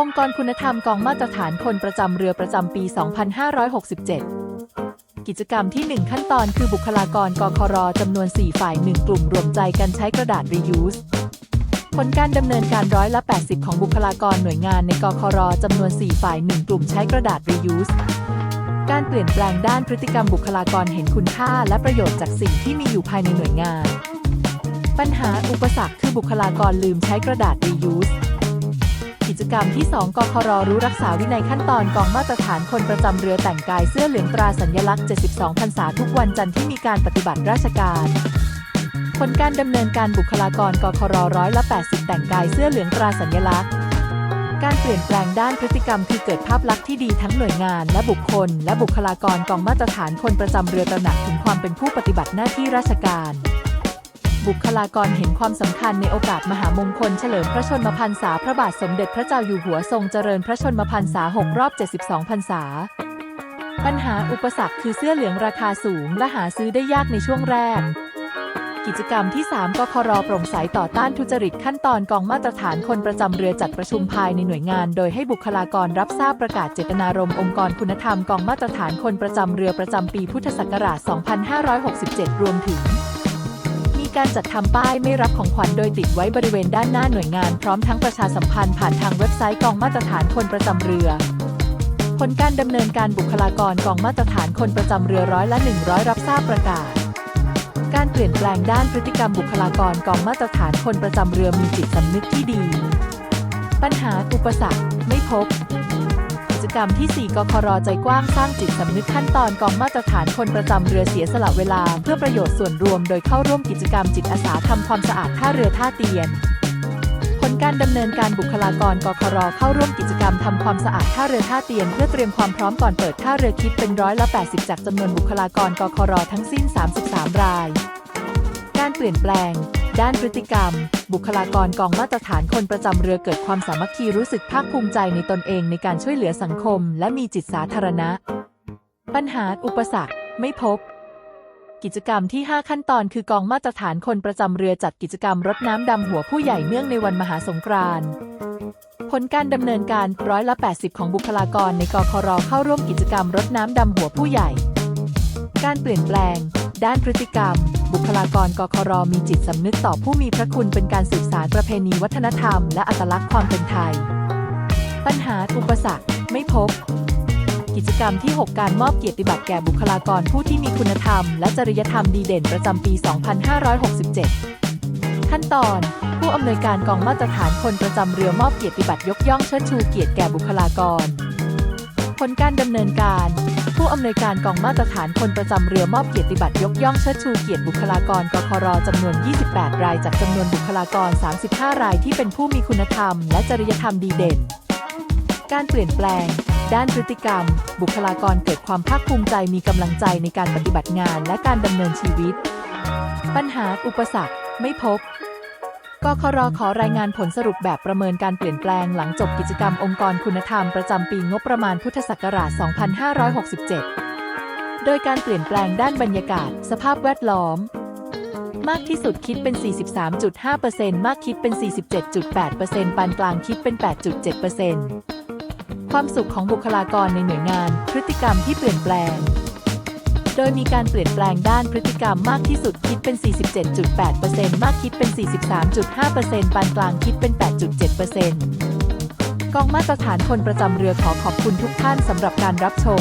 องค์กรคุณธรรมกองมาตรฐานคนประจำเรือประจำปี 2567 กิจกรรมที่ 1 ขั้นตอนคือบุคลากรกครจำนวน 4 ฝ่าย 1 กลุ่มรวมใจกันใช้กระดาษ reuse ผลการดำเนินการร้อยละ 80 ของบุคลากรหน่วยงานในกครจำนวน 4 ฝ่าย 1 กลุ่มใช้กระดาษ reuse การเปลี่ยนแปลงด้านพฤติกรรมบุคลากรเห็นคุณค่าและประโยชน์จากสิ่งที่มีอยู่ภายในหน่วยงาน ปัญหาอุปสรรคคือบุคลากรลืมใช้กระดาษ reuse กิจกรรมที่ 2กครรู้รักษาวินัยขั้นตอนกองมาตรฐานคนประจำเรือแต่งกายเสื้อเหลืองตราสัญลักษณ์ 72พรรษาทุกวันจันทร์ที่มีการปฏิบัติราชการผลการดำเนินการบุคลากรกครร้อยละ80 แต่งกายเสื้อเหลืองตราสัญลักษณ์ การเปลี่ยนแปลงด้านพฤติกรรมคือเกิดภาพลักษณ์ที่ดีทั้งหน่วยงานและบุคคล และบุคลากรกองมาตรฐานคนประจำเรือตระหนักถึงความเป็นผู้ปฏิบัติหน้าที่ราชการ บุคลากรเห็นความสำคัญในโอกาสมหามงคลเฉลิมพระชนมพรรษาพระบาทสมเด็จพระเจ้าอยู่หัวทรงเจริญพระชนมพรรษา 6 รอบ 72 พรรษา ปัญหาอุปสรรคคือเสื้อเหลืองราคาสูงและหาซื้อได้ยากในช่วงแรก กิจกรรมที่ 3กครโปร่งใสต่อต้านทุจริตขั้นตอนกองมาตรฐานคนประจำเรือจัดประชุมภายในหน่วยงาน โดยให้บุคลากรรับทราบประกาศเจตนารมณ์องค์กรคุณธรรมกองมาตรฐานคนประจำเรือประจำปีพุทธศักราช 2567 รวมถึง การจัดทำป้ายไม่รับของขวัญโดยติดไว้บริเวณด้านหน้าหน่วยงานพร้อมทั้งประชาสัมพันธ์ผ่านทางเว็บไซต์กองมาตรฐานคนประจำเรือ ผลการดำเนินการบุคลากรกองมาตรฐานคนประจำเรือร้อยละ 100 รับทราบประกาศ การเปลี่ยนแปลงด้านพฤติกรรมบุคลากรกองมาตรฐานคนประจำเรือมีจิตสำนึกที่ดี ปัญหาอุปสรรคไม่พบ จกรรมที่ 4กครใจกว้างสร้างจิตสำนึกขั้นตอนกองมาตรฐานคนประจำเรือเสียสละเวลา เพื่อประโยชน์ส่วนรวม โดยเข้าร่วมกิจกรรมจิตอาสาทำความสะอาดท่าเรือท่าเตียนผลการดำเนินการบุคลากรกครเข้าร่วมกิจกรรมทำความสะอาดท่าเรือท่าเตียน เพื่อเตรียมความพร้อมก่อนเปิดท่าเรือคิดเป็นร้อยละ80 จากจำนวนบุคลากรกครทั้งสิ้น 33 ราย การเปลี่ยนแปลง ด้านพฤติกรรม บุคลากรกองมาตรฐานคนประจำเรือเกิดความสามัคคีรู้สึกภาคภูมิใจในตนเองในการช่วยเหลือสังคม และมีจิตสาธารณะ ปัญหาอุปสรรคไม่พบ กิจกรรมที่ 5 ขั้นตอนคือกองมาตรฐานคนประจำเรือจัดกิจกรรมรดน้ำดำหัวผู้ใหญ่เนื่องในวันมหาสงกรานต์ผลการดำเนินการร้อยละ 80 ของบุคลากรในกครเข้าร่วมกิจกรรมรดน้ำดำหัวผู้ใหญ่ การเปลี่ยนแปลง ด้านพฤติกรรม บุคลากรกครมีจิตสำนึกต่อผู้มีพระคุณเป็นการสืบสานประเพณีวัฒนธรรมและอัตลักษณ์ความเป็นไทย ปัญหาอุปสรรคไม่พบ กิจกรรมที่ 6 การมอบเกียรติบัตรแก่บุคลากรผู้ที่มีคุณธรรม และจริยธรรมดีเด่นประจำปี 2567 ขั้นตอนผู้อำนวยการกองมาตรฐานคนประจำเรือมอบเกียรติบัตรยกย่องเชิดชูเกียรติแก่บุคลากร ผลการดำเนินการ อำนวยการกองมาตรฐานคนประจำเรือมอบเกียรติบัตรยกย่องเชิดชูเกียรติบุคลากรกครจำนวน 28 ราย จากจำนวนบุคลากร 35 รายที่เป็นผู้มีคุณธรรม และจริยธรรมดีเด่น การเปลี่ยนแปลง ด้านพฤติกรรม บุคลากรเกิดความภาคภูมิใจมีกำลังใจในการปฏิบัติงานและการดำเนินชีวิต ปัญหาอุปสรรค ไม่พบ กครขอรายงานผลสรุปแบบประเมินการเปลี่ยนแปลงหลังจบกิจกรรมองค์กรคุณธรรมประจำปีงบประมาณพุทธศักราช 2567 โดยการเปลี่ยนแปลงด้านบรรยากาศ สภาพแวดล้อม มากที่สุดคิดเป็น 43.5%มากคิดเป็น 47.8%ปานกลางคิดเป็น 8.7%ความสุขของบุคลากรในหน่วยงาน พฤติกรรมที่เปลี่ยนแปลง ดยมีการเปลี่ยนแปลงด้านพฤติกรรมมากที่สุดคิดเป็น 47.8%มากคิดเป็น 43.5%ปานกลางคิดเป็น 8.7%กองมาตรฐานคนประจำเรือขอขอบคุณทุกท่านสำหรับการรับชม